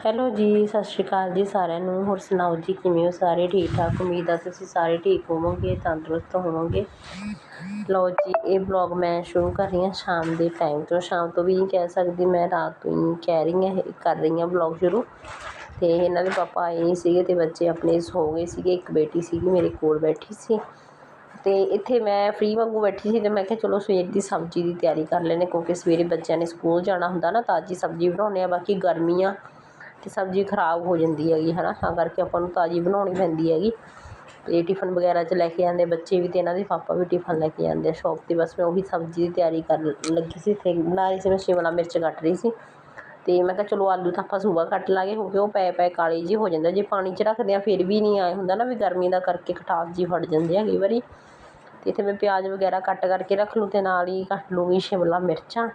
Hello ਜੀ, ਸਤਿ ਸ਼੍ਰੀ ਅਕਾਲ ਜੀ ਸਾਰਿਆਂ ਨੂੰ। ਹੋਰ ਸੁਣਾਓ ਜੀ, ਕਿਵੇਂ ਹੋ ਸਾਰੇ? ਠੀਕ ਠਾਕ? ਉਮੀਦ ਆ ਤੁਸੀਂ ਸਾਰੇ ਠੀਕ ਹੋਵੋਗੇ, ਤੰਦਰੁਸਤ ਹੋਵੋਗੇ। ਲਓ ਜੀ, ਇਹ ਬਲੌਗ ਮੈਂ ਸ਼ੁਰੂ ਕਰ ਰਹੀ ਹਾਂ ਸ਼ਾਮ ਦੇ ਟਾਈਮ ਤੋਂ। ਸ਼ਾਮ ਤੋਂ ਵੀ ਨਹੀਂ ਕਹਿ ਸਕਦੀ, ਮੈਂ ਰਾਤ ਤੋਂ ਹੀ ਕਹਿ ਰਹੀ ਹਾਂ ਕਰ ਰਹੀ ਹਾਂ ਬਲੌਗ ਸ਼ੁਰੂ। ਤੇ ਇਹਨਾਂ ਦੇ ਪਾਪਾ ਆਏ ਨਹੀਂ ਸੀਗੇ ਤੇ ਬੱਚੇ ਆਪਣੇ ਸੋ ਗਏ ਸੀਗੇ, ਇੱਕ ਬੇਟੀ ਸੀਗੀ, ਮੇਰੇ ਕੋਲ ਬੈਠੀ ਸੀ। ਤੇ ਇੱਥੇ ਮੈਂ ਫ੍ਰੀ ਵਾਂਗੂ ਬੈਠੀ ਸੀ ਤੇ ਮੈਂ ਕਿਹਾ ਚਲੋ ਸਵੇਰ ਦੀ ਸਬਜ਼ੀ ਦੀ ਤਿਆਰੀ ਕਰ ਲੈਨੇ ਕਿਉਂਕਿ ਸਵੇਰੇ ਬੱਚਿਆਂ ਨੇ ਸਕੂਲ ਜਾਣਾ ਹੁੰਦਾ ਨਾ, ਤਾਜ਼ੀ ਸਬਜ਼ੀ ਬਣਾਉਂਦੇ ਆ ਬਾਕੀ ਗਰਮੀਆਂ ਅਤੇ ਸਬਜ਼ੀ ਖਰਾਬ ਹੋ ਜਾਂਦੀ ਹੈਗੀ ਹੈ ਨਾ ਤਾਂ ਕਰਕੇ ਆਪਾਂ ਨੂੰ ਤਾਜ਼ੀ ਬਣਾਉਣੀ ਪੈਂਦੀ ਹੈਗੀ। ਅਤੇ ਟਿਫਨ ਵਗੈਰਾ 'ਚ ਲੈ ਕੇ ਜਾਂਦੇ ਬੱਚੇ ਵੀ ਅਤੇ ਇਹਨਾਂ ਦੇ ਪਾਪਾ ਵੀ ਟਿਫਨ ਲੈ ਕੇ ਜਾਂਦੇ ਆ ਸ਼ੌਪ 'ਤੇ। ਬਸ ਮੈਂ ਉਹੀ ਸਬਜ਼ੀ ਦੀ ਤਿਆਰੀ ਕਰਨ ਲੱਗੀ ਸੀ ਤੇ ਬਣਾ ਰਹੀ ਸੀ ਮੈਂ, ਸ਼ਿਮਲਾ ਮਿਰਚ ਕੱਟ ਰਹੀ ਸੀ। ਅਤੇ ਮੈਂ ਕਿਹਾ ਚਲੋ ਆਲੂ ਤਾਂ ਆਪਾਂ ਸੁਬਾ ਕੱਟ ਲਾਂਗੇ, ਕਿਉਂਕਿ ਉਹ ਪਏ ਪਏ ਕਾਲੇ ਜਿਹੇ ਹੋ ਜਾਂਦੇ ਜੇ ਪਾਣੀ 'ਚ ਰੱਖਦੇ ਹਾਂ ਫਿਰ ਵੀ ਨਹੀਂ ਆਏ ਹੁੰਦਾ ਨਾ ਵੀ ਗਰਮੀ ਦਾ ਕਰਕੇ ਖਟਾਸ ਜੀ ਫੜ ਜਾਂਦੇ ਆ ਕਈ ਵਾਰੀ। ਅਤੇ ਇੱਥੇ ਮੈਂ ਪਿਆਜ਼ ਵਗੈਰਾ ਕੱਟ ਕਰਕੇ ਰੱਖ ਲੂੰ ਅਤੇ ਨਾਲ ਹੀ ਕੱਟ ਲੂੰਗੀ ਸ਼ਿਮਲਾ ਮਿਰਚਾਂ।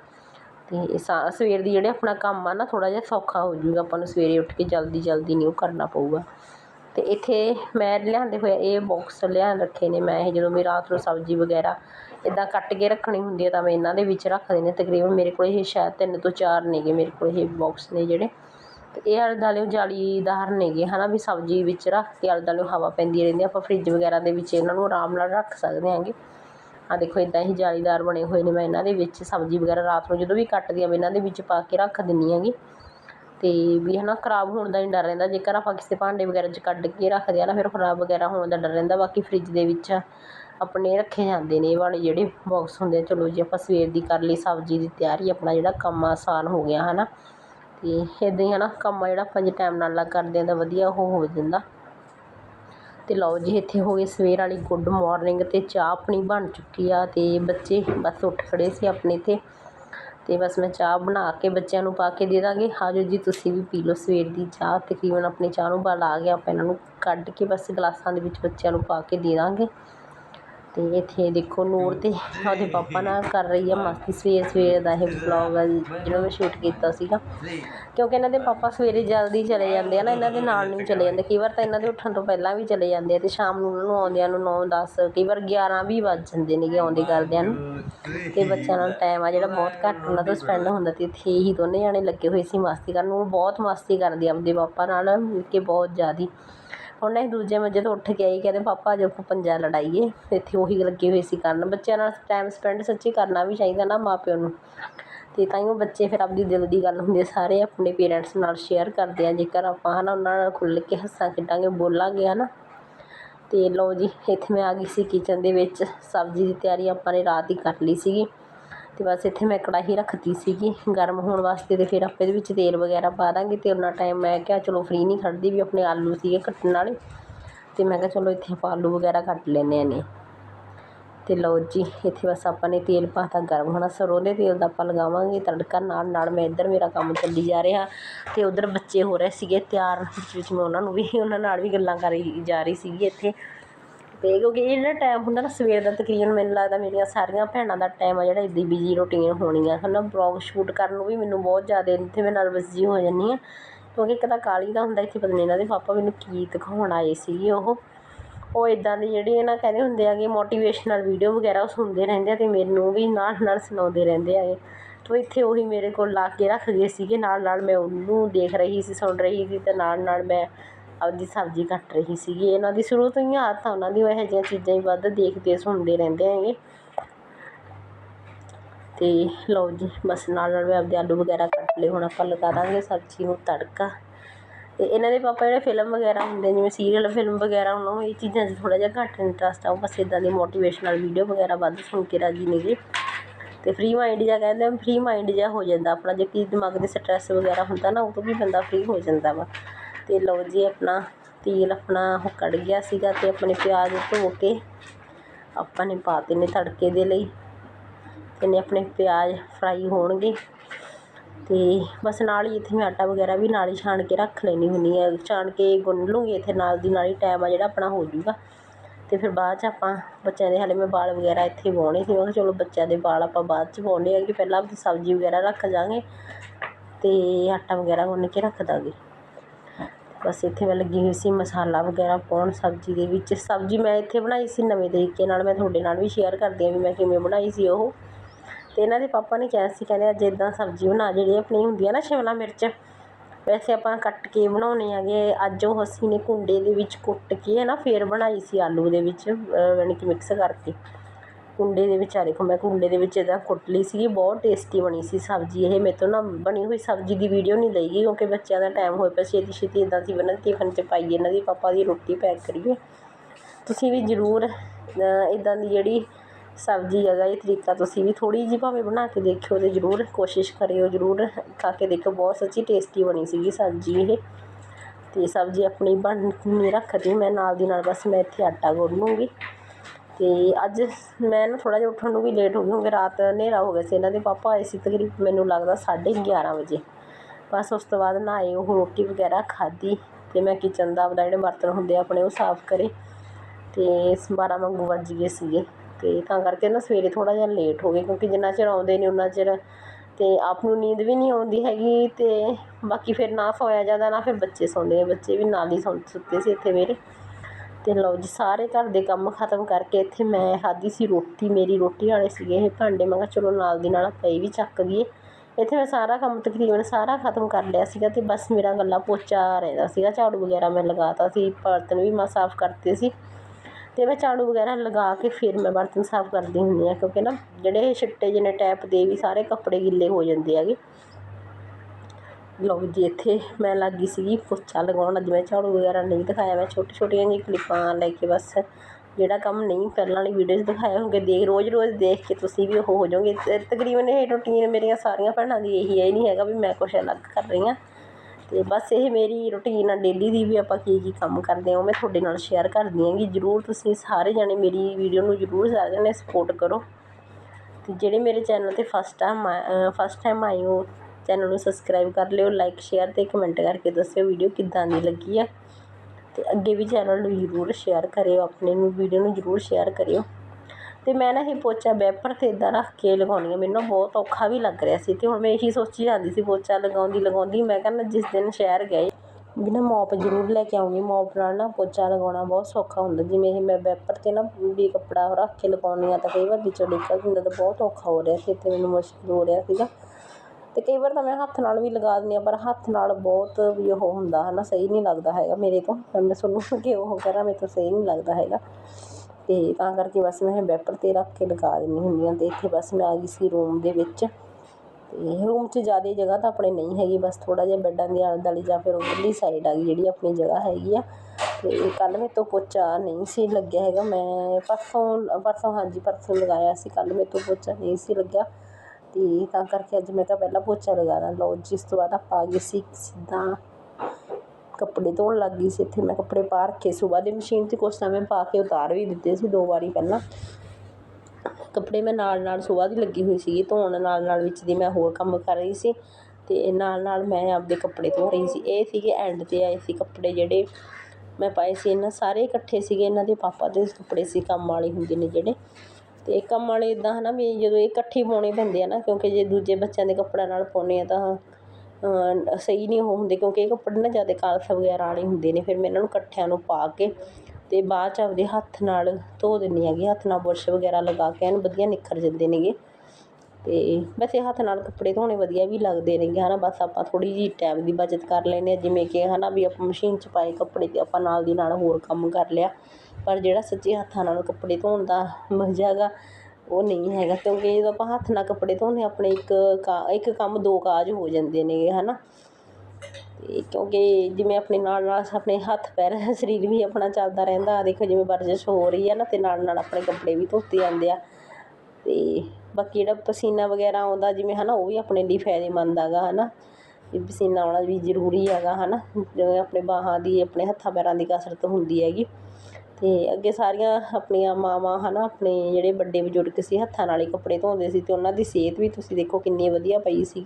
ਅਤੇ ਸਾ, ਸਵੇਰ ਦੀ ਜਿਹੜੇ ਆਪਣਾ ਕੰਮ ਆ ਨਾ, ਥੋੜ੍ਹਾ ਜਿਹਾ ਸੌਖਾ ਹੋ ਜੂਗਾ। ਆਪਾਂ ਨੂੰ ਸਵੇਰੇ ਉੱਠ ਕੇ ਜਲਦੀ ਜਲਦੀ ਨਹੀਂ ਉਹ ਕਰਨਾ ਪਊਗਾ। ਅਤੇ ਇੱਥੇ ਮੈਂ ਲਿਆਂਦੇ ਹੋਏ ਇਹ ਬੋਕਸ ਲਿਆ ਰੱਖੇ ਨੇ ਮੈਂ। ਇਹ ਜਦੋਂ ਵੀ ਰਾਤ ਨੂੰ ਸਬਜ਼ੀ ਵਗੈਰਾ ਇੱਦਾਂ ਕੱਟ ਕੇ ਰੱਖਣੀ ਹੁੰਦੀ ਹੈ ਤਾਂ ਮੈਂ ਇਹਨਾਂ ਦੇ ਵਿੱਚ ਰੱਖਦੇ ਨੇ। ਤਕਰੀਬਨ ਮੇਰੇ ਕੋਲ ਇਹ ਸ਼ਾਇਦ ਤਿੰਨ ਤੋਂ ਚਾਰ ਨੇਗੇ, ਮੇਰੇ ਕੋਲ ਇਹ ਬੋਕਸ ਨੇ ਜਿਹੜੇ। ਅਤੇ ਇਹ ਆਲੇ ਦੁਆਲੇ ਜਾਲੀਦਾਰ ਨੇਗੇ ਹੈ ਨਾ ਵੀ ਸਬਜ਼ੀ ਵਿੱਚ ਰੱਖ ਕੇ ਆਲੇ ਦੁਆਲੇ ਹਵਾ ਪੈਂਦੀ ਰਹਿੰਦੀ ਆਪਾਂ ਫਰਿੱਜ ਵਗੈਰਾ ਦੇ ਵਿੱਚ ਇਹਨਾਂ ਨੂੰ ਆਰਾਮ ਨਾਲ ਰੱਖ ਸਕਦੇ ਹਾਂਗੇ। ਆ ਦੇਖੋ ਇੱਦਾਂ ਹੀ ਜਾਲੀਦਾਰ ਬਣੇ ਹੋਏ ਨੇ, ਮੈਂ ਇਹਨਾਂ ਦੇ ਵਿੱਚ ਸਬਜ਼ੀ ਵਗੈਰਾ ਰਾਤ ਨੂੰ ਜਦੋਂ ਵੀ ਕੱਟਦੀ ਹਾਂ, ਮੈਂ ਇਹਨਾਂ ਦੇ ਵਿੱਚ ਪਾ ਕੇ ਰੱਖ ਦਿੰਦੀ ਹੈਗੀ। ਅਤੇ ਵੀ ਹੈ ਨਾ ਖਰਾਬ ਹੋਣ ਦਾ ਨਹੀਂ ਡਰ ਰਹਿੰਦਾ, ਜੇਕਰ ਆਪਾਂ ਕਿਸੇ ਭਾਂਡੇ ਵਗੈਰਾ 'ਚ ਕੱਢ ਕੇ ਰੱਖਦੇ ਹਾਂ ਨਾ, ਫਿਰ ਖਰਾਬ ਵਗੈਰਾ ਹੋਣ ਦਾ ਡਰ ਰਹਿੰਦਾ, ਬਾਕੀ ਫਰਿੱਜ ਦੇ ਵਿੱਚ ਆਪਣੇ ਰੱਖੇ ਜਾਂਦੇ ਨੇ ਇਹ ਵਾਲੇ ਜਿਹੜੇ ਬੋਕਸ ਹੁੰਦੇ ਆ। ਚਲੋ ਜੀ, ਆਪਾਂ ਸਵੇਰ ਦੀ ਕਰ ਲਈ ਸਬਜ਼ੀ ਦੀ ਤਿਆਰੀ, ਆਪਣਾ ਜਿਹੜਾ ਕੰਮ ਆਸਾਨ ਹੋ ਗਿਆ ਹੈ ਨਾ ਅਤੇ ਇੱਦਾਂ ਹੀ ਹੈ ਨਾ ਕੰਮ ਆ ਜਿਹੜਾ ਆਪਾਂ ਜੇ ਟਾਈਮ ਨਾਲ ਲਾ ਕਰਦੇ ਹਾਂ ਤਾਂ ਵਧੀਆ ਉਹ ਹੋ ਜਾਂਦਾ। ਅਤੇ ਲਓ ਜੀ, ਇੱਥੇ ਹੋ ਗਈ ਸਵੇਰ ਵਾਲੀ ਗੁੱਡ ਮਾਰਨਿੰਗ ਅਤੇ ਚਾਹ ਆਪਣੀ ਬਣ ਚੁੱਕੀ ਆ ਅਤੇ ਬੱਚੇ ਬਸ ਉੱਠ ਖੜ੍ਹੇ ਸੀ ਆਪਣੇ ਇੱਥੇ। ਅਤੇ ਬਸ ਮੈਂ ਚਾਹ ਬਣਾ ਕੇ ਬੱਚਿਆਂ ਨੂੰ ਪਾ ਕੇ ਦੇ ਦਾਂਗੇ। ਆਜੋ ਜੀ ਤੁਸੀਂ ਵੀ ਪੀ ਲਓ ਸਵੇਰ ਦੀ ਚਾਹ, ਤਕਰੀਬਨ ਆਪਣੀ ਚਾਹ ਨੂੰ ਬਾਲ ਆ ਗਿਆ, ਆਪਾਂ ਇਹਨਾਂ ਨੂੰ ਕੱਢ ਕੇ ਬਸ ਗਲਾਸਾਂ ਦੇ ਵਿੱਚ ਬੱਚਿਆਂ ਨੂੰ ਪਾ ਕੇ ਦੇ ਦਾਂਗੇ। ਅਤੇ ਇੱਥੇ ਦੇਖੋ ਨੂਰ ਤੇ ਉਹਦੇ ਪਾਪਾ ਨਾਲ ਕਰ ਰਹੀ ਆ ਮਸਤੀ। ਸਵੇਰ ਸਵੇਰ ਦਾ ਇਹ ਵਲੌਗ ਆ ਜਿਹੜਾ ਮੈਂ ਸ਼ੂਟ ਕੀਤਾ ਸੀਗਾ। ਕਿਉਂਕਿ ਇਹਨਾਂ ਦੇ ਪਾਪਾ ਸਵੇਰੇ ਜਲਦੀ ਚਲੇ ਜਾਂਦੇ ਆ ਨਾ, ਇਹਨਾਂ ਦੇ ਨਾਲ ਨੂੰ ਚਲੇ ਜਾਂਦੇ। ਕਈ ਵਾਰ ਤਾਂ ਇਹਨਾਂ ਦੇ ਉੱਠਣ ਤੋਂ ਪਹਿਲਾਂ ਵੀ ਚਲੇ ਜਾਂਦੇ ਆ ਅਤੇ ਸ਼ਾਮ ਨੂੰ ਉਹਨਾਂ ਨੂੰ ਆਉਂਦਿਆਂ ਨੂੰ 9 10 ਕਈ ਵਾਰ 11 ਵੀ ਵੱਜ ਜਾਂਦੇ ਨੇਗੇ ਆਉਂਦੇ ਕਰਦਿਆਂ ਨੂੰ। ਅਤੇ ਬੱਚਿਆਂ ਨਾਲ ਟਾਈਮ ਆ ਜਿਹੜਾ ਬਹੁਤ ਘੱਟ ਉਹਨਾਂ ਤੋਂ ਸਪੈਂਡ ਹੁੰਦਾ ਅਤੇ ਇੱਥੇ ਹੀ ਦੋਨੇ ਜਾਣੇ ਲੱਗੇ ਹੋਏ ਸੀ ਮਸਤੀ ਕਰਨ। ਨੂੰ ਬਹੁਤ ਮਸਤੀ ਕਰਦੀ ਆਪਦੇ ਪਾਪਾ ਨਾਲ ਕਿ ਬਹੁਤ ਜ਼ਿਆਦੀ। ਹੁਣ ਇਹ ਦੂਜੇ ਮੰਜੇ ਤੋਂ ਉੱਠ ਕੇ ਆਈ, ਕਹਿੰਦੇ, ਪਾਪਾ, ਅੱਜ ਆਪਾਂ ਪੰਜਾ ਲੜਾਈਏ। ਇੱਥੇ ਉਹੀ ਲੱਗੇ ਹੋਏ ਸੀ ਕਰਨ। ਬੱਚਿਆਂ ਨਾਲ ਟਾਈਮ ਸਪੈਂਡ ਸੱਚੀ ਕਰਨਾ ਵੀ ਚਾਹੀਦਾ ਨਾ ਮਾਂ ਪਿਓ ਨੂੰ। ਅਤੇ ਤਾਂ ਹੀ ਉਹ ਬੱਚੇ ਫਿਰ ਆਪਦੀ ਦਿਲ ਦੀ ਗੱਲ ਹੁੰਦੀ ਸਾਰੇ ਆਪਣੇ ਪੇਰੈਂਟਸ ਨਾਲ ਸ਼ੇਅਰ ਕਰਦੇ ਆ। ਜੇਕਰ ਆਪਾਂ ਹੈ ਨਾ ਉਹਨਾਂ ਨਾਲ ਖੁੱਲ੍ਹ ਕੇ ਹੱਸਾਂ ਖੇਡਾਂਗੇ, ਬੋਲਾਂਗੇ ਹੈ ਨਾ ਅਤੇ ਲਓ ਜੀ, ਇੱਥੇ ਮੈਂ ਆ ਗਈ ਸੀ ਕਿਚਨ ਦੇ ਵਿੱਚ। ਸਬਜ਼ੀ ਦੀ ਤਿਆਰੀ ਆਪਾਂ ਨੇ ਰਾਤ ਹੀ ਕਰ ਲਈ ਸੀਗੀ। ਅਤੇ ਬਸ ਇੱਥੇ ਮੈਂ ਕੜਾਹੀ ਰੱਖਤੀ ਸੀਗੀ, ਗਰਮ ਹੋਣ ਵਾਸਤੇ ਤੇ ਫਿਰ ਆਪਾਂ ਇਹਦੇ ਵਿੱਚ ਤੇਲ ਵਗੈਰਾ ਪਾ ਦਾਂਗੇ ਅਤੇ ਉਹਨਾਂ ਟਾਈਮ ਮੈਂ ਕਿਹਾ ਚਲੋ ਫਰੀ ਨਹੀਂ ਖੜ੍ਹਦੀ ਵੀ ਆਪਣੇ ਆਲੂ ਸੀਗੇ ਕੱਟਣ ਵਾਲੇ ਅਤੇ ਮੈਂ ਕਿਹਾ ਚਲੋ ਇੱਥੇ ਆਪਾਂ ਆਲੂ ਵਗੈਰਾ ਕੱਟ ਲੈਂਦੇ ਆ ਨੇ ਅਤੇ ਲਓ ਜੀ, ਇੱਥੇ ਬਸ ਆਪਾਂ ਨੇ ਤੇਲ ਪਾਤਾ ਗਰਮ ਹੋਣਾ ਸਰੋਂ ਦੇ ਤੇਲ ਦਾ ਆਪਾਂ ਲਗਾਵਾਂਗੇ ਤੜਕਾ ਨਾਲ ਨਾਲ ਮੈਂ ਇੱਧਰ ਮੇਰਾ ਕੰਮ ਚੱਲੀ ਜਾ ਰਿਹਾ ਅਤੇ ਉਧਰ ਬੱਚੇ ਹੋ ਰਹੇ ਸੀਗੇ ਤਿਆਰ, ਵਿੱਚ ਵਿੱਚ ਮੈਂ ਉਹਨਾਂ ਨੂੰ ਵੀ, ਉਹਨਾਂ ਨਾਲ ਵੀ ਗੱਲਾਂ ਕਰੀ ਜਾ ਰਹੀ ਸੀਗੀ ਇੱਥੇ। ਤੇ ਕਿਉਂਕਿ ਇਹ ਜਿਹੜਾ ਟਾਈਮ ਹੁੰਦਾ ਨਾ ਸਵੇਰ ਦਾ ਤਕਰੀਬਨ ਮੈਨੂੰ ਲੱਗਦਾ ਮੇਰੀਆਂ ਸਾਰੀਆਂ ਭੈਣਾਂ ਦਾ ਟਾਈਮ ਆ ਜਿਹੜਾ ਇੱਦੀ ਬਿਜ਼ੀ ਰੂਟੀਨ ਹੋਣੀ ਆ ਹਨਾ। ਬਲੌਗ ਸ਼ੂਟ ਕਰਨ ਨੂੰ ਵੀ ਮੈਨੂੰ ਬਹੁਤ ਜ਼ਿਆਦਾ ਇੱਥੇ ਮੈਂ ਨਰਵਸ ਜੀ ਹੋ ਜਾਂਦੀ ਆ ਕਿਉਂਕਿ ਇੱਕ ਤਾਂ ਕਾਲੀ ਦਾ ਹੁੰਦਾ ਇੱਥੇ, ਪਤਾ ਨਹੀਂ ਇਹਨਾਂ ਦੇ ਪਾਪਾ ਮੈਨੂੰ ਕੀ ਦਿਖਾਉਣ ਆਏ ਸੀਗੇ ਉਹ। ਉਹ ਇਦਾਂ ਦੀ ਜਿਹੜੀ ਨਾ ਕਹਿੰਦੇ ਹੁੰਦੇ ਆਗੇ ਮੋਟੀਵੇਸ਼ਨਲ ਵੀਡੀਓ ਵਗੈਰਾ ਉਹ ਸੁਣਦੇ ਰਹਿੰਦੇ ਆ ਤੇ ਮੈਨੂੰ ਵੀ ਨਾਲ ਨਾਲ ਸੁਣਾਉਂਦੇ ਰਹਿੰਦੇ ਆਗੇ ਤੋ ਇੱਥੇ ਉਹੀ ਮੇਰੇ ਕੋਲ ਲਾ ਕੇ ਰੱਖ ਗਏ ਸੀਗੇ ਨਾਲ ਨਾਲ ਮੈਂ ਉਹਨੂੰ ਦੇਖ ਰਹੀ ਸੀ, ਸੁਣ ਰਹੀ ਸੀ ਤੇ ਨਾਲ ਨਾਲ ਮੈਂ ਆਪਦੀ ਸਬਜ਼ੀ ਕੱਟ ਰਹੀ ਸੀਗੀ। ਇਹਨਾਂ ਦੀ ਸ਼ੁਰੂ ਤੋਂ ਹੀ ਆਦਤ ਆ, ਉਹਨਾਂ ਦੀ ਉਹ ਇਹੋ ਜਿਹੀਆਂ ਚੀਜ਼ਾਂ ਹੀ ਵੱਧ ਦੇਖਦੇ ਸੁਣਦੇ ਰਹਿੰਦੇ ਹੈਗੇ। ਤੇ ਲਓ ਜੀ, ਬਸ ਨਾਲ ਨਾਲ ਮੈਂ ਆਪਦੇ ਆਲੂ ਵਗੈਰਾ ਕੱਟ ਲਏ, ਹੁਣ ਆਪਾਂ ਲਗਾ ਦਾਂਗੇ ਸਬਜ਼ੀ ਨੂੰ ਤੜਕਾ। ਤੇ ਇਹਨਾਂ ਦੇ ਪਾਪਾ ਜਿਹੜੇ ਫਿਲਮ ਵਗੈਰਾ ਹੁੰਦੇ ਜਿਵੇਂ ਸੀਰੀਅਲ ਫਿਲਮ ਵਗੈਰਾ, ਉਹਨਾਂ ਨੂੰ ਇਹ ਚੀਜ਼ਾਂ 'ਚ ਥੋੜ੍ਹਾ ਜਿਹਾ ਘੱਟ ਇੰਟਰਸਟ ਆ। ਉਹ ਬਸ ਇੱਦਾਂ ਦੀ ਮੋਟੀਵੇਸ਼ਨਲ ਵੀਡੀਓ ਵਗੈਰਾ ਵੱਧ ਸੁਣ ਕੇ ਰਾਜੀ ਨੇਗੇ। ਤੇ ਫ੍ਰੀ ਮਾਈਂਡ ਜਿਹਾ ਕਹਿੰਦੇ ਫ੍ਰੀ ਮਾਈਂਡ ਜਿਹਾ ਹੋ ਜਾਂਦਾ ਆਪਣਾ। ਜੇ ਕੀ ਦਿਮਾਗ ਦੇ ਸਟ੍ਰੈਸ ਵਗੈਰਾ ਹੁੰਦਾ ਨਾ, ਉਹ ਤੋਂ ਵੀ ਬੰਦਾ ਫ੍ਰੀ ਹੋ ਜਾਂਦਾ ਵਾ। ਅਤੇ ਲਓ ਜੀ ਆਪਣਾ ਤੇਲ ਆਪਣਾ ਉਹ ਕੱਢ ਗਿਆ ਸੀਗਾ ਅਤੇ ਆਪਣੇ ਪਿਆਜ਼ ਧੋ ਕੇ ਆਪਾਂ ਨੇ ਪਾਤੇ ਨੇ ਤੜਕੇ ਦੇ ਲਈ। ਅਤੇ ਨੇ ਆਪਣੇ ਪਿਆਜ਼ ਫਰਾਈ ਹੋਣਗੇ ਅਤੇ ਬਸ ਨਾਲ ਹੀ ਇੱਥੇ ਮੈਂ ਆਟਾ ਵਗੈਰਾ ਵੀ ਨਾਲ ਹੀ ਛਾਣ ਕੇ ਰੱਖ ਲੈਣੀ ਹੁੰਦੀ ਹੈ। ਛਾਣ ਕੇ ਗੁੰਨ ਲੂੰਗੀ ਇੱਥੇ ਨਾਲ ਦੀ ਨਾਲ ਹੀ ਟਾਈਮ ਆ ਜਿਹੜਾ ਆਪਣਾ ਹੋ ਜੂਗਾ ਅਤੇ ਫਿਰ ਬਾਅਦ 'ਚ ਆਪਾਂ ਬੱਚਿਆਂ ਦੇ ਹਾਲੇ ਮੈਂ ਵਾਲ ਵਗੈਰਾ ਇੱਥੇ ਵਾਹੁਣੇ ਸੀ। ਮੈਂ ਕਿਹਾ ਚਲੋ ਬੱਚਿਆਂ ਦੇ ਵਾਲ ਆਪਾਂ ਬਾਅਦ 'ਚ ਵਾਹੁੰਦੇ ਹਾਂ ਕਿ ਪਹਿਲਾਂ ਆਪਣੀ ਸਬਜ਼ੀ ਵਗੈਰਾ ਰੱਖ ਜਾਵਾਂਗੇ ਅਤੇ ਆਟਾ ਵਗੈਰਾ ਗੁੰਨ ਕੇ ਰੱਖ ਦਾਂਗੇ। ਬਸ ਇੱਥੇ ਮੈਂ ਲੱਗੀ ਹੋਈ ਸੀ ਮਸਾਲਾ ਵਗੈਰਾ ਪਾਉਣ ਸਬਜ਼ੀ ਦੇ ਵਿੱਚ। ਸਬਜ਼ੀ ਮੈਂ ਇੱਥੇ ਬਣਾਈ ਸੀ ਨਵੇਂ ਤਰੀਕੇ ਨਾਲ। ਮੈਂ ਤੁਹਾਡੇ ਨਾਲ ਵੀ ਸ਼ੇਅਰ ਕਰਦੀ ਹਾਂ ਵੀ ਮੈਂ ਕਿਵੇਂ ਬਣਾਈ ਸੀ ਉਹ। ਅਤੇ ਇਹਨਾਂ ਦੇ ਪਾਪਾ ਨੇ ਕਿਹਾ ਸੀ, ਕਹਿੰਦੇ ਅੱਜ ਇਦਾਂ ਸਬਜ਼ੀ ਬਣਾ, ਜਿਹੜੀ ਆਪਣੀ ਹੁੰਦੀ ਆ ਨਾ ਸ਼ਿਮਲਾ ਮਿਰਚ। ਵੈਸੇ ਆਪਾਂ ਕੱਟ ਕੇ ਬਣਾਉਣੇ ਹੈਗੇ। ਅੱਜ ਉਹ ਅਸੀਂ ਨੇ ਕੁੰਡੇ ਦੇ ਵਿੱਚ ਕੁੱਟ ਕੇ ਹੈ ਨਾ ਫੇਰ ਬਣਾਈ ਸੀ ਆਲੂ ਦੇ ਵਿੱਚ ਯਾਨੀ ਕਿ ਮਿਕਸ ਕਰਕੇ। ਕੁੰਡੇ ਦੇ ਵਿੱਚ, ਆ ਦੇਖੋ ਮੈਂ ਕੁੰਡੇ ਦੇ ਵਿੱਚ ਇਹਦਾ ਕੁੱਟ ਲਈ ਸੀਗੀ, ਬਹੁਤ ਟੇਸਟੀ ਬਣੀ ਸੀ ਸਬਜ਼ੀ ਇਹ। ਮੇਰੇ ਤੋਂ ਨਾ ਬਣੀ ਹੋਈ ਸਬਜ਼ੀ ਦੀ ਵੀਡੀਓ ਨਹੀਂ ਲਈਗੀ ਕਿਉਂਕਿ ਬੱਚਿਆਂ ਦਾ ਟਾਈਮ ਹੋਇਆ ਪਿਆ ਛੇਤੀ ਛੇਤੀ ਇਦਾਂ ਸੀ ਬਣਾ ਟਿਫਨ 'ਚ ਪਾਈਏ ਇਹਨਾਂ ਦੀ, ਪਾਪਾ ਦੀ ਰੋਟੀ ਪੈਕ ਕਰੀਏ। ਤੁਸੀਂ ਵੀ ਜ਼ਰੂਰ ਇਦਾਂ ਦੀ ਜਿਹੜੀ ਸਬਜ਼ੀ ਹੈਗਾ ਇਹ ਤਰੀਕਾ ਤੁਸੀਂ ਵੀ ਥੋੜੀ ਜਿਹੀ ਭਾਵੇਂ ਬਣਾ ਕੇ ਦੇਖਿਓ ਤੇ ਜ਼ਰੂਰ ਕੋਸ਼ਿਸ਼ ਕਰਿਓ, ਜ਼ਰੂਰ ਖਾ ਕੇ ਦੇਖਿਓ। ਬਹੁਤ ਸੱਚੀ ਟੇਸਟੀ ਬਣੀ ਸੀਗੀ ਸਬਜ਼ੀ ਇਹ। ਤੇ ਸਬਜ਼ੀ ਆਪਣੀ ਬਣ ਨਹੀਂ ਰੱਖਦੀ ਮੈਂ ਨਾਲ ਦੀ ਨਾਲ, ਬਸ ਮੈਂ ਇੱਥੇ ਆਟਾ ਗੁੰਨ ਲੂੰਗੀ। ਅਤੇ ਅੱਜ ਮੈਂ ਨਾ ਥੋੜ੍ਹਾ ਜਿਹਾ ਉੱਠਣ ਨੂੰ ਵੀ ਲੇਟ ਹੋ ਗਈ, ਕਿਉਂਕਿ ਰਾਤ ਹਨੇਰਾ ਹੋ ਗਿਆ ਸੀ, ਇਹਨਾਂ ਦੇ ਪਾਪਾ ਆਏ ਸੀ ਤਕਰੀਬਨ ਮੈਨੂੰ ਲੱਗਦਾ 11:30 ਵਜੇ। ਬਸ ਉਸ ਤੋਂ ਬਾਅਦ ਨਹਾਏ ਉਹ ਰੋਟੀ ਵਗੈਰਾ ਖਾਧੀ ਅਤੇ ਮੈਂ ਕਿਚਨ ਦਾ ਆਪਦਾ ਜਿਹੜੇ ਬਰਤਨ ਹੁੰਦੇ ਆ ਆਪਣੇ ਉਹ ਸਾਫ਼ ਕਰੇ ਅਤੇ ਬਾਰਾਂ ਵਾਂਗੂ ਵੱਜ ਗਏ ਸੀਗੇ। ਅਤੇ ਤਾਂ ਕਰਕੇ ਨਾ ਸਵੇਰੇ ਥੋੜ੍ਹਾ ਜਿਹਾ ਲੇਟ ਹੋ ਗਏ, ਕਿਉਂਕਿ ਜਿੰਨਾ ਚਿਰ ਆਉਂਦੇ ਨਹੀਂ ਉਹਨਾਂ ਚਿਰ ਅਤੇ ਆਪ ਨੂੰ ਨੀਂਦ ਵੀ ਨਹੀਂ ਆਉਂਦੀ ਹੈਗੀ ਅਤੇ ਬਾਕੀ ਫਿਰ ਨਾ ਸੋਇਆ ਜਾਂਦਾ ਨਾ ਫਿਰ ਬੱਚੇ ਸੌਂਦੇ ਨੇ, ਬੱਚੇ ਵੀ ਨਾਲ ਹੀ ਸੌਂ ਸੁੱਤੇ ਸੀ ਇੱਥੇ ਮੇਰੇ। ਅਤੇ ਲਓ ਜੀ, ਸਾਰੇ ਘਰ ਦੇ ਕੰਮ ਖਤਮ ਕਰਕੇ ਇੱਥੇ ਮੈਂ ਖਾਧੀ ਸੀ ਰੋਟੀ, ਮੇਰੀ ਰੋਟੀ ਵਾਲੇ ਸੀਗੇ ਇਹ ਭਾਂਡੇ। ਮੈਂ ਕਿਹਾ ਚਲੋ ਨਾਲ ਦੀ ਨਾਲ ਪਈ ਵੀ ਚੱਕ ਦਈਏ ਇੱਥੇ ਮੈਂ ਸਾਰਾ ਕੰਮ ਤਕਰੀਬਨ ਸਾਰਾ ਖਤਮ ਕਰ ਲਿਆ ਸੀਗਾ ਅਤੇ ਬਸ ਮੇਰਾ ਗੱਲਾ ਪੋਚਾ ਰਹਿੰਦਾ ਸੀਗਾ। ਝਾੜੂ ਵਗੈਰਾ ਮੈਂ ਲਗਾਤਾ ਸੀ, ਬਰਤਨ ਵੀ ਮੈਂ ਸਾਫ਼ ਕਰਤੇ ਸੀ। ਅਤੇ ਮੈਂ ਝਾੜੂ ਵਗੈਰਾ ਲਗਾ ਕੇ ਫਿਰ ਮੈਂ ਬਰਤਨ ਸਾਫ਼ ਕਰਦੀ ਹੁੰਦੀ ਹਾਂ, ਕਿਉਂਕਿ ਨਾ ਜਿਹੜੇ ਛਿੱਟੇ ਜਿਹੇ ਨੇ, ਟੈਪ ਦੇ ਵੀ ਸਾਰੇ ਕੱਪੜੇ ਗਿੱਲੇ ਹੋ ਜਾਂਦੇ ਹੈਗੇ। ਲਓ ਜੀ, ਇੱਥੇ ਮੈਂ ਲੱਗ ਗਈ ਸੀਗੀ ਪੋਚਾ ਲਗਾਉਣ, ਅੱਜ ਮੈਂ ਝਾੜੂ ਵਗੈਰਾ ਨਹੀਂ ਦਿਖਾਇਆ, ਮੈਂ ਛੋਟੀ ਛੋਟੀਆਂ ਜਿਹੀ ਕਲਿੱਪਾਂ ਲੈ ਕੇ ਬਸ ਜਿਹੜਾ ਕੰਮ ਨਹੀਂ, ਪਹਿਲਾਂ ਵਾਲੀ ਵੀਡੀਓ 'ਚ ਦਿਖਾਇਆ ਹੋਗੇ ਦੇਖ ਰੋਜ਼ ਰੋਜ਼ ਦੇਖ ਕੇ ਤੁਸੀਂ ਵੀ ਉਹ ਹੋ ਜਾਓਗੇ। ਤੇ ਤਕਰੀਬਨ ਇਹ ਰੁਟੀਨ ਮੇਰੀਆਂ ਸਾਰੀਆਂ ਭੈਣਾਂ ਦੀ ਇਹੀ ਹੈ, ਇਹ ਨਹੀਂ ਹੈਗਾ ਵੀ ਮੈਂ ਕੁਛ ਅਲੱਗ ਕਰ ਰਹੀ ਹਾਂ। ਤੇ ਬਸ ਇਹ ਮੇਰੀ ਰੁਟੀਨ ਆ ਡੇਲੀ ਦੀ ਵੀ ਆਪਾਂ ਕੀ ਕੀ ਕੰਮ ਕਰਦੇ ਹਾਂ, ਉਹ ਮੈਂ ਤੁਹਾਡੇ ਨਾਲ ਸ਼ੇਅਰ ਕਰਦੀ ਹਾਂਗੀ ਜਰੂਰ ਤੁਸੀਂ ਸਾਰੇ ਜਾਣੇ ਮੇਰੀ ਵੀਡੀਓ ਨੂੰ ਜਰੂਰ ਸਾਰੇ ਜਾਣੇ ਸਪੋਰਟ ਕਰੋ। ਤੇ ਜਿਹੜੇ ਮੇਰੇ ਚੈਨਲ ਤੇ ਫਸਟ ਟਾਈਮ ਫਸਟ ਟਾਈਮ ਆਏ ਹੋ ਚੈਨਲ ਨੂੰ ਸਬਸਕ੍ਰਾਈਬ ਕਰ ਲਿਓ ਲਾਈਕ ਸ਼ੇਅਰ ਅਤੇ ਕਮੈਂਟ ਕਰਕੇ ਦੱਸਿਓ ਵੀਡੀਓ ਕਿੱਦਾਂ ਦੀ ਲੱਗੀ ਆ। ਅਤੇ ਅੱਗੇ ਵੀ ਚੈਨਲ ਨੂੰ ਜਰੂਰ ਸ਼ੇਅਰ ਕਰਿਓ, ਆਪਣੇ ਨੂੰ ਵੀਡੀਓ ਨੂੰ ਜਰੂਰ ਸ਼ੇਅਰ ਕਰਿਓ। ਅਤੇ ਮੈਂ ਨਾ ਇਹ ਪੋਚਾ ਵੈਪਰ ਤੇ ਇੱਦਾਂ ਰੱਖ ਕੇ ਲਗਾਉਣੀ ਆ, ਮੈਨੂੰ ਬਹੁਤ ਔਖਾ ਵੀ ਲੱਗ ਰਿਹਾ ਸੀ ਅਤੇ ਹੁਣ ਮੈਂ ਇਹੀ ਸੋਚੀ ਜਾਂਦੀ ਸੀ ਪੋਚਾ ਲਗਾਉਂਦੀ ਲਗਾਉਂਦੀ, ਮੈਂ ਕਹਿੰਦਾ ਜਿਸ ਦਿਨ ਸ਼ਹਿਰ ਗਏ ਵੀ ਨਾ ਮੋਪ ਜ਼ਰੂਰ ਲੈ ਕੇ ਆਉਂਗੀ। ਮੋਪ ਨਾਲ ਨਾ ਪੋਚਾ ਲਗਾਉਣਾ ਬਹੁਤ ਸੌਖਾ ਹੁੰਦਾ, ਜਿਵੇਂ ਇਹ ਮੈਂ ਵੈਪਰ ਤੇ ਨਾ ਵੀ ਕੱਪੜਾ ਰੱਖ ਕੇ ਲਗਾਉਂਦੀ ਆ ਤਾਂ ਕਈ ਵਾਰ ਵਿੱਚੋਂ ਨਿਕਲ ਜਾਂਦਾ ਤਾਂ ਬਹੁਤ ਔਖਾ ਹੋ ਰਿਹਾ ਸੀ ਤੇ ਮੈਨੂੰ ਮੁਸ਼ਕਿਲ ਹੋ ਰਿਹਾ ਸੀਗਾ। ਅਤੇ ਕਈ ਵਾਰ ਤਾਂ ਮੈਂ ਹੱਥ ਨਾਲ ਵੀ ਲਗਾ ਦਿੰਦੀ ਹਾਂ, ਪਰ ਹੱਥ ਨਾਲ ਬਹੁਤ ਵੀ ਉਹ ਹੁੰਦਾ ਹੈ ਨਾ ਸਹੀ ਨਹੀਂ ਲੱਗਦਾ ਹੈਗਾ ਮੇਰੇ ਤੋਂ। ਮੈਂ ਤੁਹਾਨੂੰ ਕਿ ਉਹ ਕਰਾਂ, ਮੇਰੇ ਤੋਂ ਸਹੀ ਨਹੀਂ ਲੱਗਦਾ ਹੈਗਾ। ਅਤੇ ਤਾਂ ਕਰਕੇ ਬਸ ਮੈਂ ਵੈਪਰ ਤੇ ਰੱਖ ਕੇ ਲਗਾ ਦਿੰਦੀ ਹੁੰਦੀ ਹਾਂ ਅਤੇ ਇੱਥੇ ਬਸ ਮੈਂ ਆ ਗਈ ਸੀ ਰੂਮ ਦੇ ਵਿੱਚ। ਅਤੇ ਰੂਮ 'ਚ ਜ਼ਿਆਦਾ ਜਗ੍ਹਾ ਤਾਂ ਆਪਣੇ ਨਹੀਂ ਹੈਗੀ, ਬਸ ਥੋੜ੍ਹਾ ਜਿਹਾ ਬੈੱਡਾਂ ਦੇ ਆਲੇ ਦੁਆਲੇ ਜਾਂ ਫਿਰ ਉੱਧਰਲੀ ਸਾਈਡ ਆ ਗਈ ਜਿਹੜੀ ਆਪਣੀ ਜਗ੍ਹਾ ਹੈਗੀ ਆ। ਅਤੇ ਕੱਲ੍ਹ ਮੇਰੇ ਤੋਂ ਪੋਚਾ ਨਹੀਂ ਸੀ ਲੱਗਿਆ ਹੈਗਾ। ਮੈਂ ਪਰਸੋਂ ਪਰਸੋਂ ਹਾਂਜੀ, ਪਰਸੋਂ ਲਗਾਇਆ ਸੀ, ਕੱਲ੍ਹ ਮੇਰੇ ਤੋਂ ਪੋਚਾ ਨਹੀਂ ਸੀ ਲੱਗਿਆ। ਤੇ ਤਾਂ ਕਰਕੇ ਅੱਜ ਮੈਂ ਕਿਹਾ ਪਹਿਲਾਂ ਪੋਚਾ ਲਗਾ ਦਾਂ। ਲਓ ਜਿਸ ਤੋਂ ਬਾਅਦ ਆਪਾਂ ਆ ਗਏ ਸੀ ਸਿੱਧਾ ਕੱਪੜੇ ਧੋਣ ਲੱਗ ਗਈ ਸੀ ਇੱਥੇ। ਮੈਂ ਕੱਪੜੇ ਪਾ ਰੱਖੇ ਸਵੇਰ ਦੇ ਮਸ਼ੀਨ 'ਚ ਕੁਛ ਸਮੇਂ ਪਾ ਕੇ ਉਤਾਰ ਵੀ ਦਿੱਤੇ ਸੀ ਦੋ ਵਾਰੀ ਪਹਿਲਾਂ। ਕੱਪੜੇ ਮੈਂ ਨਾਲ ਨਾਲ ਸਵੇਰ ਦੀ ਲੱਗੀ ਹੋਈ ਸੀ ਧੋਣ ਨਾਲ ਨਾਲ ਵਿੱਚ ਦੀ ਮੈਂ ਹੋਰ ਕੰਮ ਕਰ ਰਹੀ ਸੀ ਅਤੇ ਨਾਲ ਨਾਲ ਮੈਂ ਆਪਦੇ ਕੱਪੜੇ ਧੋ ਰਹੀ ਸੀ। ਇਹ ਸੀਗੇ ਐਂਡ ਤੇ ਆਏ ਸੀ ਕੱਪੜੇ ਜਿਹੜੇ ਮੈਂ ਪਾਏ ਸੀ। ਇਹਨਾਂ ਸਾਰੇ ਇਕੱਠੇ ਸੀਗੇ। ਇਹਨਾਂ ਦੇ ਪਾਪਾ ਦੇ ਕੱਪੜੇ ਸੀ, ਕੰਮ ਵਾਲੇ ਹੁੰਦੇ ਨੇ ਜਿਹੜੇ। ਅਤੇ ਕੰਮ ਵਾਲੇ ਇੱਦਾਂ ਹੈ ਨਾ ਵੀ ਜਦੋਂ ਇਹ ਇਕੱਠੇ ਪਾਉਣੇ ਪੈਂਦੇ ਆ ਨਾ, ਕਿਉਂਕਿ ਜੇ ਦੂਜੇ ਬੱਚਿਆਂ ਦੇ ਕੱਪੜਿਆਂ ਨਾਲ ਪਾਉਂਦੇ ਹਾਂ ਤਾਂ ਸਹੀ ਨਹੀਂ ਉਹ ਹੁੰਦੇ, ਕਿਉਂਕਿ ਇਹ ਕੱਪੜੇ ਨਾ ਜ਼ਿਆਦਾ ਕਾਲਸ ਵਗੈਰਾ ਵਾਲੇ ਹੁੰਦੇ ਨੇ, ਫਿਰ ਮੈਂ ਇਹਨਾਂ ਨੂੰ ਇਕੱਠਿਆਂ ਨੂੰ ਪਾ ਕੇ ਅਤੇ ਬਾਅਦ ਚ ਆਪਦੇ ਹੱਥ ਨਾਲ ਧੋ ਦਿੰਦੀ ਹੈਗੀ, ਹੱਥ ਨਾਲ ਬੁਰਸ਼ ਵਗੈਰਾ ਲਗਾ ਕੇ ਐਨ ਵਧੀਆ ਨਿਖਰ ਜਾਂਦੇ ਨੇਗੇ। ਅਤੇ ਵੈਸੇ ਹੱਥ ਨਾਲ ਕੱਪੜੇ ਧੋਣੇ ਵਧੀਆ ਵੀ ਲੱਗਦੇ ਨੇਗੇ ਹੈ ਨਾ ਬਸ ਆਪਾਂ ਥੋੜ੍ਹੀ ਜਿਹੀ ਟਾਈਮ ਦੀ ਬਚਤ ਕਰ ਲੈਂਦੇ ਹਾਂ, ਜਿਵੇਂ ਕਿ ਹੈ ਨਾ ਵੀ ਆਪਾਂ ਮਸ਼ੀਨ 'ਚ ਪਾਏ ਕੱਪੜੇ ਤੇ ਆਪਾਂ ਨਾਲ ਦੀ ਨਾਲ ਹੋਰ ਕੰਮ ਕਰ ਲਿਆ। ਪਰ ਜਿਹੜਾ ਸੱਚੇ ਹੱਥਾਂ ਨਾਲ ਕੱਪੜੇ ਧੋਣ ਦਾ ਮਜ਼ਾ ਗਾ ਉਹ ਨਹੀਂ ਹੈਗਾ। ਕਿਉਂਕਿ ਜਦੋਂ ਆਪਾਂ ਹੱਥ ਨਾਲ ਕੱਪੜੇ ਧੋਨੇ ਆਪਣੇ ਇੱਕ ਕਾ, ਇੱਕ ਕੰਮ ਦੋ ਕਾਜ ਹੋ ਜਾਂਦੇ ਨੇਗੇ ਨਾ ਅਤੇ ਕਿਉਂਕਿ ਜਿਵੇਂ ਆਪਣੇ ਨਾਲ ਨਾਲ ਆਪਣੇ ਹੱਥ ਪੈਰ, ਸਰੀਰ ਵੀ ਆਪਣਾ ਚੱਲਦਾ ਰਹਿੰਦਾ। ਦੇਖੋ ਜਿਵੇਂ ਵਰਜਿਸ਼ ਹੋ ਰਹੀ ਹੈ ਨਾ ਅਤੇ ਨਾਲ ਨਾਲ ਆਪਣੇ ਕੱਪੜੇ ਵੀ ਧੋਤੇ ਜਾਂਦੇ ਆ। ਅਤੇ ਬਾਕੀ ਜਿਹੜਾ ਪਸੀਨਾ ਵਗੈਰਾ ਆਉਂਦਾ, ਜਿਵੇਂ ਹੈ ਨਾ ਉਹ ਵੀ ਆਪਣੇ ਲਈ ਫਾਇਦੇਮੰਦ ਹੈਗਾ ਹੈ ਨਾ ਵੀ ਪਸੀਨਾ ਆਉਣਾ ਵੀ ਜ਼ਰੂਰੀ ਹੈਗਾ ਹੈ ਨਾ ਜਿਵੇਂ ਆਪਣੇ ਬਾਹਾਂ ਦੀ, ਆਪਣੇ ਹੱਥਾਂ ਪੈਰਾਂ ਦੀ ਕਸਰਤ ਹੁੰਦੀ ਹੈਗੀ। ਅਤੇ ਅੱਗੇ ਸਾਰੀਆਂ ਆਪਣੀਆਂ ਮਾਵਾਂ ਹੈ ਨਾ ਆਪਣੇ ਜਿਹੜੇ ਵੱਡੇ ਬਜ਼ੁਰਗ ਸੀ, ਹੱਥਾਂ ਨਾਲ ਹੀ ਕੱਪੜੇ ਧੋਂਦੇ ਸੀ ਅਤੇ ਉਹਨਾਂ ਦੀ ਸਿਹਤ ਵੀ ਤੁਸੀਂ ਦੇਖੋ ਕਿੰਨੀ ਵਧੀਆ ਪਈ ਸੀ।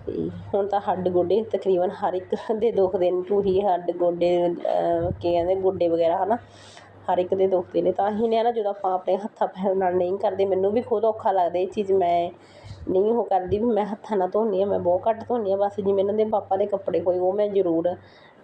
ਅਤੇ ਹੁਣ ਤਾਂ ਹੱਡ ਗੋਡੇ ਤਕਰੀਬਨ ਹਰ ਇੱਕ ਦੇ ਦੁਖਦੇ ਨੇ ਢੂਹੀ ਹੱਡ ਗੋਡੇ ਕੀ ਕਹਿੰਦੇ, ਗੋਡੇ ਵਗੈਰਾ ਹੈ ਨਾ ਹਰ ਇੱਕ ਦੇ ਦੁਖਦੇ ਨੇ। ਤਾਂ ਹੀ ਨੇ ਨਾ ਜਦੋਂ ਆਪਾਂ ਆਪਣੇ ਹੱਥਾਂ ਪੈਰ ਨਾਲ ਨਹੀਂ ਕਰਦੇ, ਮੈਨੂੰ ਵੀ ਖੁਦ ਔਖਾ ਲੱਗਦਾ ਇਹ ਚੀਜ਼, ਮੈਂ ਨਹੀਂ ਉਹ ਕਰਦੀ ਵੀ ਮੈਂ ਹੱਥਾਂ ਨਾਲ ਧੋਨੀ ਹਾਂ, ਮੈਂ ਬਹੁਤ ਘੱਟ ਧੋਨੀ ਹਾਂ, ਬਸ ਜਿਵੇਂ ਇਹਨਾਂ ਦੇ ਪਾਪਾ ਦੇ ਕੱਪੜੇ ਹੋਏ, ਉਹ ਮੈਂ ਜ਼ਰੂਰ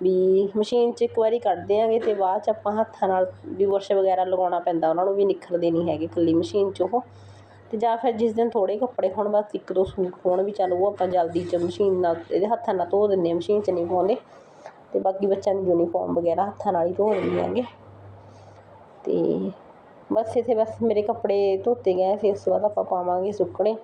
ਵੀ ਮਸ਼ੀਨ 'ਚ ਇੱਕ ਵਾਰੀ ਕੱਢਦੇ ਆਂਗੇ ਅਤੇ ਬਾਅਦ 'ਚ ਆਪਾਂ ਹੱਥਾਂ ਨਾਲ ਵੀ ਬੁਰਸ਼ ਵਗੈਰਾ ਲਗਾਉਣਾ ਪੈਂਦਾ, ਉਹਨਾਂ ਨੂੰ ਵੀ ਨਿਖਰਦੇ ਨਹੀਂ ਹੈਗੇ ਇਕੱਲੀ ਮਸ਼ੀਨ 'ਚ ਉਹ। ਅਤੇ ਜਾਂ ਫਿਰ ਜਿਸ ਦਿਨ ਥੋੜ੍ਹੇ ਕੱਪੜੇ ਹੋਣ, ਬਸ ਇੱਕ ਦੋ ਸੂਟ ਹੋਣ ਵੀ ਚੱਲ ਉਹ ਆਪਾਂ ਜਲਦੀ 'ਚ ਮਸ਼ੀਨ ਨਾਲ ਇਹਦੇ ਹੱਥਾਂ ਨਾਲ ਧੋ ਦਿੰਦੇ ਹਾਂ, ਮਸ਼ੀਨ 'ਚ ਨਹੀਂ ਪਾਉਂਦੇ। ਅਤੇ ਬਾਕੀ ਬੱਚਿਆਂ ਦੀ ਯੂਨੀਫਾਰਮ ਵਗੈਰਾ ਹੱਥਾਂ ਨਾਲ ਹੀ ਧੋ ਦਿੰਦੇ ਹੈਗੇ। ਅਤੇ ਬਸ ਇੱਥੇ ਬਸ ਮੇਰੇ ਕੱਪੜੇ ਧੋਤੇ ਗਏ ਫਿਰ ਉਸ ਤੋਂ ਬਾਅਦ ਆਪਾਂ ਪਾਵਾਂਗੇ ਸੁੱਕਣੇ।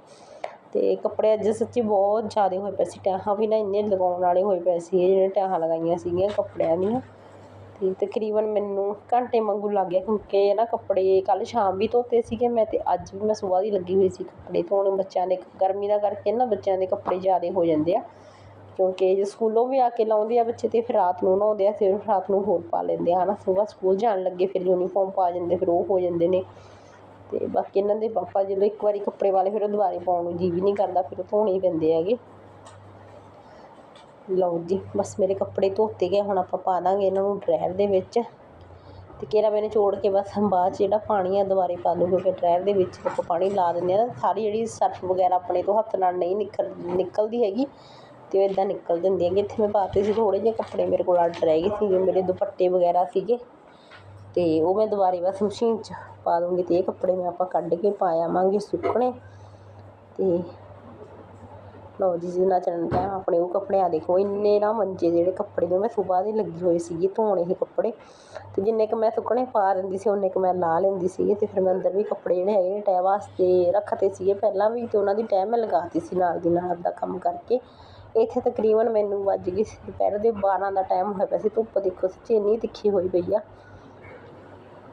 ਅਤੇ ਕੱਪੜੇ ਅੱਜ ਸੱਚੀ ਬਹੁਤ ਜ਼ਿਆਦਾ ਹੋਏ ਪਏ ਸੀ, ਟੈਹਾਂ ਵੀ ਨਾ ਇੰਨੇ ਲਗਾਉਣ ਵਾਲੇ ਹੋਏ ਪਏ ਸੀ ਜਿਹੜੇ ਟਾਹਾਂ ਲਗਾਈਆਂ ਸੀਗੀਆਂ ਕੱਪੜਿਆਂ ਦੀਆਂ। ਅਤੇ ਤਕਰੀਬਨ ਮੈਨੂੰ ਘੰਟੇ ਵਾਂਗੂ ਲੱਗ ਗਿਆ, ਕਿਉਂਕਿ ਨਾ ਕੱਪੜੇ ਕੱਲ੍ਹ ਸ਼ਾਮ ਵੀ ਧੋਤੇ ਸੀਗੇ, ਮੈਂ ਅਤੇ ਅੱਜ ਵੀ ਮੈਂ ਸੁਬਾਹ ਦੀ ਲੱਗੀ ਹੋਈ ਸੀ ਕੱਪੜੇ ਧੋਣ, ਬੱਚਿਆਂ ਦੇ ਗਰਮੀ ਦਾ ਕਰਕੇ ਨਾ ਬੱਚਿਆਂ ਦੇ ਕੱਪੜੇ ਜ਼ਿਆਦਾ ਹੋ ਜਾਂਦੇ ਆ। ਕਿਉਂਕਿ ਜੇ ਸਕੂਲੋਂ ਵੀ ਆ ਕੇ ਲਾਉਂਦੇ ਆ ਬੱਚੇ ਅਤੇ ਫਿਰ ਰਾਤ ਨੂੰ ਨਹਾਉਂਦੇ ਆ, ਫਿਰ ਰਾਤ ਨੂੰ ਹੋਰ ਪਾ ਲੈਂਦੇ ਆ ਹੈ ਨਾ ਸੁਬਾਹ ਸਕੂਲ ਜਾਣ ਲੱਗੇ ਫਿਰ ਯੂਨੀਫਾਰਮ ਪਾ ਜਾਂਦੇ, ਫਿਰ ਉਹ ਹੋ ਜਾਂਦੇ ਨੇ। ਅਤੇ ਬਾਕੀ ਇਹਨਾਂ ਦੇ ਪਾਪਾ ਜਦੋਂ ਇੱਕ ਵਾਰੀ ਕੱਪੜੇ ਵਾਲੇ ਫਿਰ ਉਹ ਦੁਬਾਰੇ ਪਾਉਣ ਨੂੰ ਜੀਅ ਵੀ ਨਹੀਂ ਕਰਦਾ, ਫਿਰ ਉਹ ਧੋਣੇ ਹੀ ਪੈਂਦੇ ਹੈਗੇ। ਲਓ ਜੀ, ਬਸ ਮੇਰੇ ਕੱਪੜੇ ਧੋਤੇ ਗਏ, ਹੁਣ ਆਪਾਂ ਪਾ ਦਾਂਗੇ ਇਹਨਾਂ ਨੂੰ ਡਰਾਇਰ ਦੇ ਵਿੱਚ। ਅਤੇ ਕੇਰਾ ਮੈਨੇ ਚੋੜ ਕੇ ਬਸ ਬਾਅਦ 'ਚ ਜਿਹੜਾ ਪਾਣੀ ਆ ਦੁਬਾਰੇ ਪਾ ਦੂੰ ਕਿਉਂਕਿ ਡਰਾਇਰ ਦੇ ਵਿੱਚ ਆਪਾਂ ਪਾਣੀ ਲਾ ਦਿੰਦੇ ਆ ਨਾ ਸਾਰੀ ਜਿਹੜੀ ਸਰਫ ਵਗੈਰਾ ਆਪਣੇ ਤੋਂ ਹੱਥ ਨਾਲ ਨਹੀਂ ਨਿਕਲ, ਨਿਕਲਦੀ ਹੈਗੀ ਅਤੇ ਉਹ ਇੱਦਾਂ ਨਿਕਲ ਜਾਂਦੀ ਹੈਗੀ। ਇੱਥੇ ਮੈਂ ਪਾਤੇ ਸੀ ਥੋੜ੍ਹੇ ਜਿਹੇ ਕੱਪੜੇ ਮੇਰੇ ਕੋਲ ਅੱਡ ਰਹਿ ਗਏ ਸੀਗੇ, ਮੇਰੇ ਦੁਪੱਟੇ ਵਗੈਰਾ ਸੀਗੇ। ਅਤੇ ਉਹ ਮੈਂ ਦੁਬਾਰੇ ਬਸ ਮਸ਼ੀਨ 'ਚ ਪਾ ਦੂੰਗੀ ਅਤੇ ਇਹ ਕੱਪੜੇ ਮੈਂ ਆਪਾਂ ਕੱਢ ਕੇ ਪਾ ਆਵਾਂਗੇ ਸੁੱਕਣੇ। ਅਤੇ ਲਓ ਜੀ ਜਿੰਨਾ ਚੜਨ ਟਾਈਮ ਆਪਣੇ ਉਹ ਕੱਪੜੇ ਆ ਦੇਖੋ, ਇੰਨੇ ਨਾ ਮੰਜੇ ਜਿਹੜੇ ਕੱਪੜੇ ਨੇ, ਮੈਂ ਸੁਬਾਹ ਦੇ ਲੱਗੀ ਹੋਈ ਸੀਗੀ ਧੋਣ ਇਹ ਕੱਪੜੇ। ਅਤੇ ਜਿੰਨੇ ਕੁ ਮੈਂ ਸੁੱਕਣੇ ਪਾ ਦਿੰਦੀ ਸੀ ਉਨੇ ਕੁ ਮੈਂ ਲਾ ਲੈਂਦੀ ਸੀਗੀ ਅਤੇ ਫਿਰ ਮੈਂ ਅੰਦਰ ਵੀ ਕੱਪੜੇ ਜਿਹੜੇ ਹੈਗੇ ਨੇ ਤੈਅ ਵਾਸਤੇ ਰੱਖਤੇ ਸੀਗੇ ਪਹਿਲਾਂ ਵੀ ਅਤੇ ਉਹਨਾਂ ਦੀ ਤੈਅ ਮੈਂ ਲਗਾਤੀ ਸੀ ਨਾਲ ਦੀ ਨਾਲ ਦਾ ਕੰਮ ਕਰਕੇ। ਇੱਥੇ ਤਕਰੀਬਨ ਮੈਨੂੰ ਵੱਜ ਗਈ ਸੀ, ਦੁਪਹਿਰ ਦੇ 12 ਦਾ ਟਾਈਮ ਹੋਇਆ ਪਿਆ ਸੀ, ਧੁੱਪ ਦੇਖੋ ਸੱਚੀ ਇੰਨੀ ਤਿੱਖੀ ਹੋਈ ਪਈ ਆ।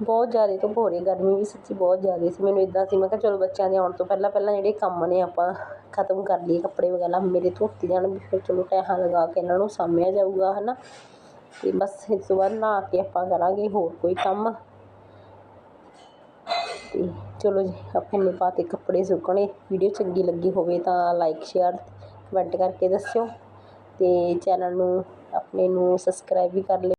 ਬਹੁਤ ਜ਼ਿਆਦਾ ਧੁੱਪ ਹੋ ਰਹੀ ਗਰਮੀ ਵੀ ਸੱਚੀ ਬਹੁਤ ਜ਼ਿਆਦਾ ਸੀ, ਮੈਨੂੰ ਇੱਦਾਂ ਸੀ, ਮੈਂ ਕਿਹਾ ਚਲੋ ਬੱਚਿਆਂ ਦੇ ਆਉਣ ਤੋਂ ਪਹਿਲਾਂ ਪਹਿਲਾਂ ਜਿਹੜੇ ਕੰਮ ਨੇ ਆਪਾਂ ਖਤਮ ਕਰ ਲਈਏ ਕੱਪੜੇ ਵਗੈਰਾ, ਮੇਰੇ ਧੋਤੇ ਜਾਣ, ਵੀ ਫਿਰ ਚਲੋ ਟੈਹਾਂ ਲਗਾ ਕੇ ਇਹਨਾਂ ਨੂੰ ਸਾਂਭਿਆ ਜਾਊਗਾ ਹੈ ਨਾ ਅਤੇ ਬਸ ਇਸ ਤੋਂ ਬਾਅਦ ਨਹਾ ਕੇ ਆਪਾਂ ਕਰਾਂਗੇ ਹੋਰ ਕੋਈ ਕੰਮ। ਅਤੇ ਚਲੋ ਜੀ, ਆਪਾਂ ਨੇ ਪਾ ਕੱਪੜੇ ਸੁੱਕਣੇ, ਵੀਡੀਓ ਚੰਗੀ ਲੱਗੀ ਹੋਵੇ ਤਾਂ ਲਾਈਕ ਸ਼ੇਅਰ ਕਮੈਂਟ ਕਰਕੇ ਦੱਸਿਓ। ਅਤੇ ਚੈਨਲ ਨੂੰ, ਆਪਣੇ ਨੂੰ ਸਬਸਕ੍ਰਾਈਬ ਵੀ ਕਰ ਲਿਓ।